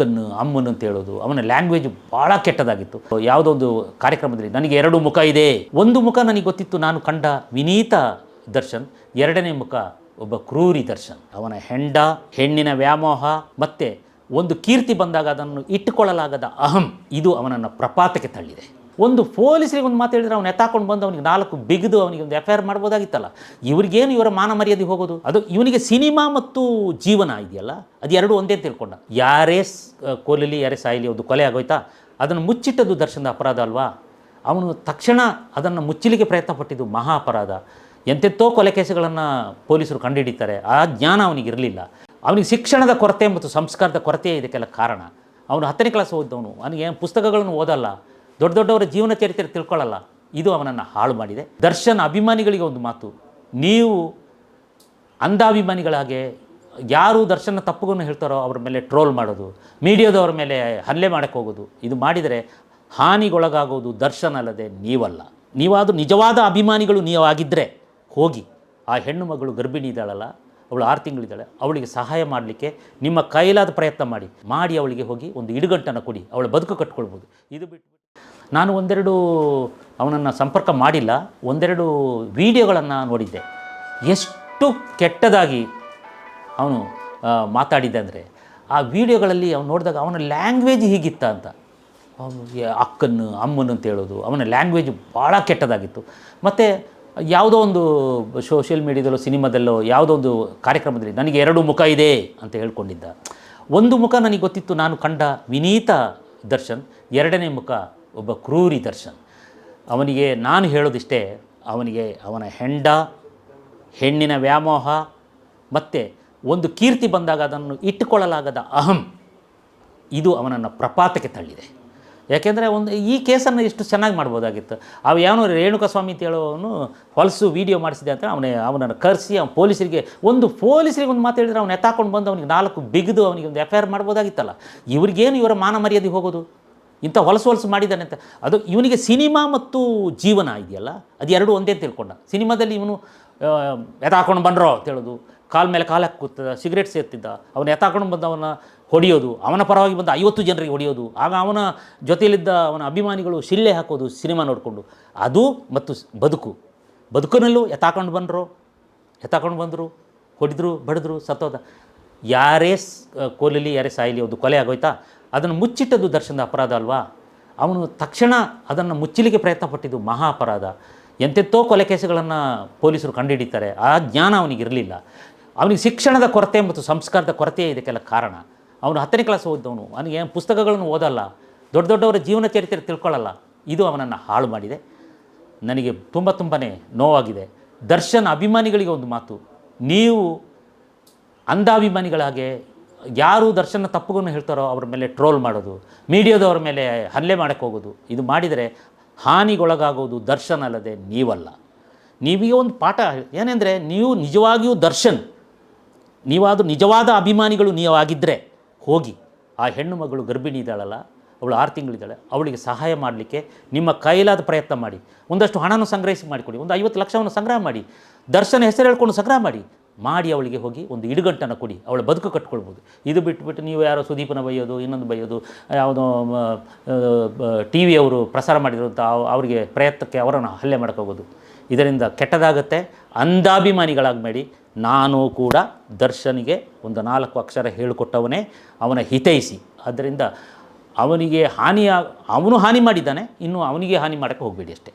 ಅಕ್ಕನ್ನು ಅಮ್ಮನ ಅಂತ ಹೇಳೋದು, ಅವನ ಲ್ಯಾಂಗ್ವೇಜ್ ಭಾಳ ಕೆಟ್ಟದಾಗಿತ್ತು. ಯಾವುದೋ ಒಂದು ಕಾರ್ಯಕ್ರಮದಲ್ಲಿ ನನಗೆ ಎರಡು ಮುಖ ಇದೆ. ಒಂದು ಮುಖ ನನಗೆ ಗೊತ್ತಿತ್ತು, ನಾನು ಕಂಡ ವಿನೀತ ದರ್ಶನ್, ಎರಡನೇ ಮುಖ ಒಬ್ಬ ಕ್ರೂರಿ ದರ್ಶನ್. ಅವನ ಹೆಂಡ, ಹೆಣ್ಣಿನ ವ್ಯಾಮೋಹ, ಮತ್ತು ಒಂದು ಕೀರ್ತಿ ಬಂದಾಗ ಅದನ್ನು ಇಟ್ಟುಕೊಳ್ಳಲಾಗದ ಅಹಂ, ಇದು ಅವನನ್ನು ಪ್ರಪಾತಕ್ಕೆ ತಳ್ಳಿದೆ. ಒಂದು ಪೊಲೀಸರಿಗೆ ಒಂದು ಮಾತು ಹೇಳಿದ್ರೆ ಅವ್ನು ಎತ್ತಾಕೊಂಡು ಬಂದು ಅವನಿಗೆ ನಾಲ್ಕು ಬಿಗಿದು ಅವನಿಗೆ ಒಂದು ಎಫ್ ಐ ಆರ್ ಮಾಡ್ಬೋದಾಗಿತ್ತಲ್ಲ, ಇವ್ರಿಗೇನು ಇವರ ಮಾನ ಮರ್ಯಾದೆ ಹೋಗೋದು? ಅದು ಇವನಿಗೆ ಸಿನಿಮಾ ಮತ್ತು ಜೀವನ ಇದೆಯಲ್ಲ, ಅದು ಎರಡು ಒಂದೇ ತಿಳ್ಕೊಂಡ. ಯಾರೇ ಕೊಲ್ಲಲಿ ಯಾರೇ ಸಾಯಲಿ ಒಂದು ಕೊಲೆ ಆಗೋಯ್ತಾ? ಅದನ್ನು ಮುಚ್ಚಿಟ್ಟದ್ದು ದರ್ಶನದ ಅಪರಾಧ ಅಲ್ವಾ? ಅವನು ತಕ್ಷಣ ಅದನ್ನು ಮುಚ್ಚಲಿಕ್ಕೆ ಪ್ರಯತ್ನ ಪಟ್ಟಿದ್ದು ಮಹಾ ಅಪರಾಧ ಎಂತೆತ್ತೋ ಕೊಲೆ ಕೇಸುಗಳನ್ನು ಪೊಲೀಸರು ಕಂಡುಹಿಡಿತಾರೆ. ಆ ಜ್ಞಾನ ಅವನಿಗೆ ಇರಲಿಲ್ಲ. ಅವನಿಗೆ ಶಿಕ್ಷಣದ ಕೊರತೆ ಮತ್ತು ಸಂಸ್ಕಾರದ ಕೊರತೆ ಇದಕ್ಕೆಲ್ಲ ಕಾರಣ. ಅವನು ಹತ್ತನೇ ಕ್ಲಾಸ್ ಓದಿದವನು. ಅವನಿಗೆ ಪುಸ್ತಕಗಳನ್ನು ಓದಲ್ಲ. ದೊಡ್ಡ ದೊಡ್ಡವರ ಜೀವನ ಚರಿತ್ರೆ ತಿಳ್ಕೊಳ್ಳಲ್ಲ. ಇದು ಅವನನ್ನು ಹಾಳು ಮಾಡಿದೆ. ದರ್ಶನ್ ಅಭಿಮಾನಿಗಳಿಗೆ ಒಂದು ಮಾತು. ನೀವು ಅಂಧಾಭಿಮಾನಿಗಳಾಗೆ ಯಾರು ದರ್ಶನ ತಪ್ಪುಗಳನ್ನು ಹೇಳ್ತಾರೋ ಅವ್ರ ಮೇಲೆ ಟ್ರೋಲ್ ಮಾಡೋದು, ಮೀಡಿಯಾದವ್ರ ಮೇಲೆ ಹಲ್ಲೆ ಮಾಡೋಕ್ಕೆ ಹೋಗೋದು, ಇದು ಮಾಡಿದರೆ ಹಾನಿಗೊಳಗಾಗೋದು ದರ್ಶನ್ ಅಲ್ಲದೆ ನೀವಲ್ಲ. ನೀವಾದರೂ ನಿಜವಾದ ಅಭಿಮಾನಿಗಳು ನೀವಾಗಿದ್ದರೆ ಹೋಗಿ. ಆ ಹೆಣ್ಣು ಮಗಳು ಗರ್ಭಿಣಿ ಇದ್ದಾಳಲ್ಲ, ಅವಳು ಆರು ತಿಂಗಳಿದ್ದಾಳೆ ಅವಳಿಗೆ ಸಹಾಯ ಮಾಡಲಿಕ್ಕೆ ನಿಮ್ಮ ಕೈಲಾದ ಪ್ರಯತ್ನ ಮಾಡಿ. ಮಾಡಿ ಅವಳಿಗೆ ಹೋಗಿ ಒಂದು ಇಡುಗಂಟನ್ನು ಕೊಡಿ. ಅವಳ ಬದುಕು ಕಟ್ಕೊಳ್ಬೋದು. ಇದು ಬಿಟ್ಟು ನಾನು ಒಂದೆರಡು ಅವನನ್ನು ಸಂಪರ್ಕ ಮಾಡಿಲ್ಲ, ಒಂದೆರಡು ವಿಡಿಯೋಗಳನ್ನು ನೋಡಿದ್ದೆ. ಎಷ್ಟು ಕೆಟ್ಟದಾಗಿ ಅವನು ಮಾತಾಡಿದ್ದೆ ಅಂದರೆ, ಆ ವಿಡಿಯೋಗಳಲ್ಲಿ ಅವನು ನೋಡಿದಾಗ ಅವನ ಲ್ಯಾಂಗ್ವೇಜ್ ಹೀಗಿತ್ತ ಅಂತ. ಅಕ್ಕನ್ನು, ಅಮ್ಮನ್ನು ಅಂತ ಹೇಳೋದು, ಅವನ ಲ್ಯಾಂಗ್ವೇಜ್ ಭಾಳ ಕೆಟ್ಟದಾಗಿತ್ತು. ಮತ್ತು ಯಾವುದೋ ಒಂದು ಸೋಷಿಯಲ್ ಮೀಡಿಯಾದಲ್ಲೋ, ಸಿನಿಮಾದಲ್ಲೋ, ಯಾವುದೋ ಒಂದು ಕಾರ್ಯಕ್ರಮದಲ್ಲಿ ನನಗೆ ಎರಡು ಮುಖ ಇದೆ ಅಂತ ಹೇಳ್ಕೊಂಡಿದ್ದ. ಒಂದು ಮುಖ ನನಗೆ ಗೊತ್ತಿತ್ತು, ನಾನು ಕಂಡ ವಿನೀತ ದರ್ಶನ್, ಎರಡನೇ ಮುಖ ಒಬ್ಬ ಕ್ರೂರಿ ದರ್ಶನ್. ಅವನಿಗೆ ನಾನು ಹೇಳೋದಿಷ್ಟೇ, ಅವನಿಗೆ ಅವನ ಹೆಂಡ, ಹೆಣ್ಣಿನ ವ್ಯಾಮೋಹ, ಮತ್ತು ಒಂದು ಕೀರ್ತಿ ಬಂದಾಗ ಅದನ್ನು ಇಟ್ಟುಕೊಳ್ಳಲಾಗದ ಅಹಂ, ಇದು ಅವನನ್ನು ಪ್ರಪಾತಕ್ಕೆ ತಳ್ಳಿದೆ. ಯಾಕೆಂದರೆ ಒಂದು ಈ ಕೇಸನ್ನು ಎಷ್ಟು ಚೆನ್ನಾಗಿ ಮಾಡ್ಬೋದಾಗಿತ್ತು. ಅವ ಯಾವನು ರೇಣುಕಾ ಸ್ವಾಮಿ ಅಂತ ಹೇಳೋವನು ಹೊಲಸು ವೀಡಿಯೋ ಮಾಡಿಸಿದೆ ಅಂತ ಅವನೇ, ಅವನನ್ನು ಕರೆಸಿ, ಅವನ ಪೊಲೀಸರಿಗೆ, ಒಂದು ಪೊಲೀಸರಿಗೆ ಒಂದು ಮಾತು ಹೇಳಿದ್ರೆ ಅವನು ಎತ್ತಾಕೊಂಡು ಬಂದು ಅವನಿಗೆ ನಾಲ್ಕು ಬಿಗಿದು ಅವನಿಗೆ ಒಂದು ಎಫ್ ಐ ಆರ್ ಮಾಡ್ಬೋದಾಗಿತ್ತಲ್ಲ. ಇವ್ರಿಗೇನು ಇವರ ಮಾನ ಮರ್ಯಾದೆ ಹೋಗೋದು? ಇಂಥ ಹೊಲಸು ಹೊಲಸು ಮಾಡಿದ್ದಾನೆ ಅಂತ. ಅದು ಇವನಿಗೆ ಸಿನಿಮಾ ಮತ್ತು ಜೀವನ ಇದೆಯಲ್ಲ? ಅದು ಎರಡು ಒಂದೇ ತಿಳ್ಕೊಂಡ. ಸಿನಿಮಾದಲ್ಲಿ ಇವನು ಎತ್ತಾಕೊಂಡು ಬಂದ್ರೋ ಅಂತ ಹೇಳೋದು. ಕಾಲ ಮೇಲೆ ಕಾಲು ಹಾಕಿ ಕೂತ ಸಿಗರೇಟ್ ಸೇರ್ತಿದ್ದ ಅವನು ಎತ್ತಾಕೊಂಡು ಬಂದು ಅವನ ಹೊಡೆಯೋದು. ಅವನ ಪರವಾಗಿ ಬಂದ ಐವತ್ತು ಜನರಿಗೆ ಹೊಡೆಯೋದು. ಆಗ ಅವನ ಜೊತೆಯಲ್ಲಿದ್ದ ಅವನ ಅಭಿಮಾನಿಗಳು ಶಿಲ್ಲೆ ಹಾಕೋದು ಸಿನಿಮಾ ನೋಡಿಕೊಂಡು. ಅದು ಮತ್ತು ಬದುಕು. ಬದುಕಿನಲ್ಲೂ ಎತ್ತಾಕೊಂಡು ಬಂದರು ಎತ್ತಾಕೊಂಡು ಬಂದರು, ಹೊಡೆದ್ರು, ಬಡಿದ್ರು, ಸತ್ತೋದ. ಯಾರೇ ಕೊಲ್ಲಲಿ, ಯಾರೇ ಸಾಯಲಿ ಒಂದು ಕೊಲೆ ಆಗೋಯ್ತಾ? ಅದನ್ನು ಮುಚ್ಚಿಟ್ಟದ್ದು ದರ್ಶನದ ಅಪರಾಧ ಅಲ್ವಾ? ಅವನು ತಕ್ಷಣ ಅದನ್ನು ಮುಚ್ಚಲಿಕ್ಕೆ ಪ್ರಯತ್ನ ಪಟ್ಟಿದ್ದು ಮಹಾ ಅಪರಾಧ. ಎಂತೆಂಥೋ ಕೊಲೆ ಕೇಸುಗಳನ್ನು ಪೊಲೀಸರು ಕಂಡುಹಿಡಿತಾರೆ ಆ ಜ್ಞಾನ ಅವನಿಗೆ ಇರಲಿಲ್ಲ. ಅವನಿಗೆ ಶಿಕ್ಷಣದ ಕೊರತೆ ಮತ್ತು ಸಂಸ್ಕಾರದ ಕೊರತೆ ಇದಕ್ಕೆಲ್ಲ ಕಾರಣ. ಅವನು ಹತ್ತನೇ ಕ್ಲಾಸ್ ಓದಿದವನು. ಅವನಿಗೆ ಏನು ಪುಸ್ತಕಗಳನ್ನು ಓದಲ್ಲ. ದೊಡ್ಡ ದೊಡ್ಡವರ ಜೀವನ ಚರಿತ್ರೆ ತಿಳ್ಕೊಳ್ಳಲ್ಲ. ಇದು ಅವನನ್ನು ಹಾಳು ಮಾಡಿದೆ. ನನಗೆ ತುಂಬ ತುಂಬಾ ನೋವಾಗಿದೆ. ದರ್ಶನ್ ಅಭಿಮಾನಿಗಳಿಗೆ ಒಂದು ಮಾತು. ನೀವು ಅಂಧಾಭಿಮಾನಿಗಳಾಗೆ ಯಾರು ದರ್ಶನ ತಪ್ಪುಗಳನ್ನು ಹೇಳ್ತಾರೋ ಅವ್ರ ಮೇಲೆ ಟ್ರೋಲ್ ಮಾಡೋದು, ಮೀಡಿಯಾದವ್ರ ಮೇಲೆ ಹಲ್ಲೆ ಮಾಡೋಕ್ಕೆ ಹೋಗೋದು, ಇದು ಮಾಡಿದರೆ ಹಾನಿಗೊಳಗಾಗೋದು ದರ್ಶನ್ ಅಲ್ಲದೆ ನೀವಲ್ಲ. ನೀವೀಗ ಒಂದು ಪಾಠ, ಏನೆಂದರೆ ನೀವು ನಿಜವಾಗಿಯೂ ದರ್ಶನ್, ನೀವಾದರೂ ನಿಜವಾದ ಅಭಿಮಾನಿಗಳು ನೀವಾಗಿದ್ದರೆ ಹೋಗಿ, ಆ ಹೆಣ್ಣು ಮಗಳು ಗರ್ಭಿಣಿ ಇದ್ದಾಳಲ್ಲ, ಅವಳು ಆರು ತಿಂಗಳಿದ್ದಾಳೆ ಅವಳಿಗೆ ಸಹಾಯ ಮಾಡಲಿಕ್ಕೆ ನಿಮ್ಮ ಕೈಲಾದ ಪ್ರಯತ್ನ ಮಾಡಿ, ಒಂದಷ್ಟು ಹಣನ ಸಂಗ್ರಹಿಸಿ ಮಾಡಿಕೊಡಿ, ಒಂದು ಐವತ್ತು ಲಕ್ಷವನ್ನು ಸಂಗ್ರಹ ಮಾಡಿ, ದರ್ಶನ ಹೆಸರು ಹೇಳ್ಕೊಂಡು ಸಂಗ್ರಹ ಮಾಡಿ ಮಾಡಿ ಅವಳಿಗೆ ಹೋಗಿ ಒಂದು ಇಡುಗಂಟನ್ನು ಕೊಡಿ, ಅವಳ ಬದುಕು ಕಟ್ಕೊಳ್ಬೋದು. ಇದು ಬಿಟ್ಬಿಟ್ಟು ನೀವು ಯಾರೋ ಸುದೀಪನ ಬೈಯೋದು, ಇನ್ನೊಂದು ಬೈಯೋದು, ಯಾವುದೋ ಟಿ ವಿಯವರು ಪ್ರಸಾರ ಮಾಡಿರುವಂಥ ಅವರಿಗೆ ಪ್ರಯತ್ನಕ್ಕೆ ಅವರನ್ನು ಹಲ್ಲೆ ಮಾಡೋಕ್ಕೋಗೋದು ಇದರಿಂದ ಕೆಟ್ಟದಾಗುತ್ತೆ. ಅಂಧಾಭಿಮಾನಿಗಳಾಗಬೇಡಿ. ನಾನು ಕೂಡ ದರ್ಶನಿಗೆ ಒಂದು ನಾಲ್ಕು ಅಕ್ಷರ ಹೇಳಿಕೊಟ್ಟವನೇ, ಅವನ ಹಿತೈಸಿ ಆದ್ದರಿಂದ ಅವನಿಗೆ ಹಾನಿಯ, ಅವನು ಹಾನಿ ಮಾಡಿದ್ದಾನೆ, ಇನ್ನು ಅವನಿಗೆ ಹಾನಿ ಮಾಡೋಕ್ಕೆ ಹೋಗಬೇಡಿ ಅಷ್ಟೇ.